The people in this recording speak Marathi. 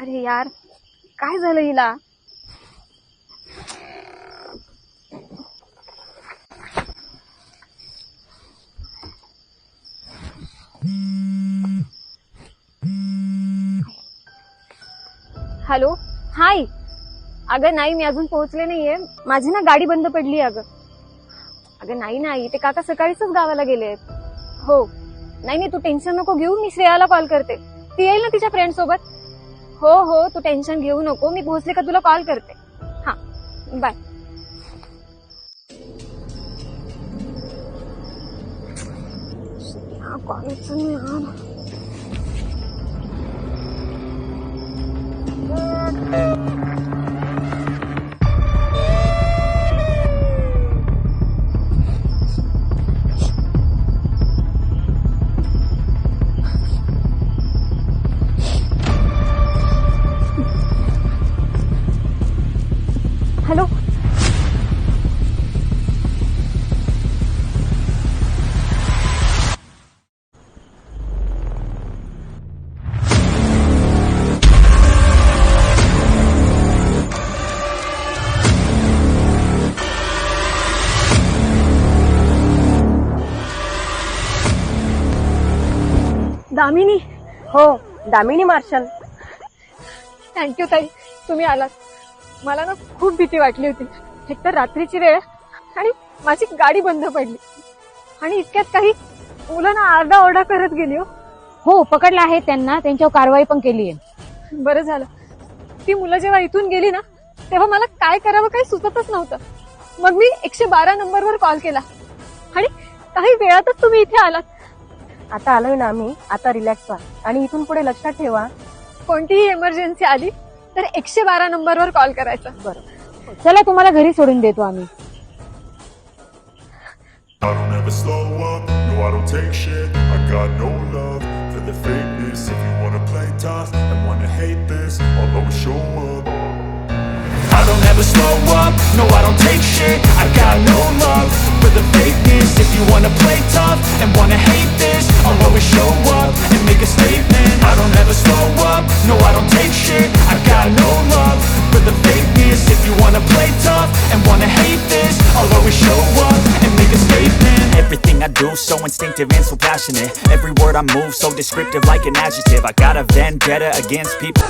अरे यार काय झालं हिला? Hello hi. अगं नाही मी अजून पोहोचले नाहीये. माझी ना गाडी बंद पडली अगं. अगं नाही नाही ते काका सकाळीच गावाला गेले आहेत. हो. नाही नाही तू टेन्शन नको घेऊ मी श्रेयाला कॉल करते. ती येईल ना तिच्या फ्रेंड सोबत? हो हो तू टेन्शन घेऊ नको. मी पोहोचले का तुला कॉल करते. हा बाय कॉलेजचं नाही हॅलो? दामिनी? हो दामिनी मार्शल. थँक्यू ताई तुम्ही आलात. मला ना खूप भीती वाटली होती. एकतर रात्रीची वेळ आणि माझी गाडी बंद पडली. आणि इतक्यात काही मुलं ना आरडा ओरडा करत गेली हो. हो पकडलं आहे त्यांना. त्यांच्यावर कारवाई पण केली आहे. बरं झालं. ती मुलं जेव्हा इथून गेली ना तेव्हा मला काय करावं काही सुचतच नव्हतं. मग मी एकशे बारा नंबरवर कॉल केला. आणि काही वेळातच तुम्ही इथे आलात. आता आलोय ना आम्ही. आता रिलॅक्स व्हा. आणि इथून पुढे लक्षात ठेवा. कोणतीही इमर्जन्सी आली तर एकशे बारा नंबरवर कॉल करायचा बरं चला तुम्हाला घरी सोडून देतो आम्ही I don't ever slow up, no I don't take shit I got no love for the fakeness If you wanna play tough and wanna hate this I'll always show up I don't ever slow up, no I don't take shit I got no love for the fakeness If you wanna so instinctive and so passionate. Every word I move so descriptive like an adjective. I got a vendetta against people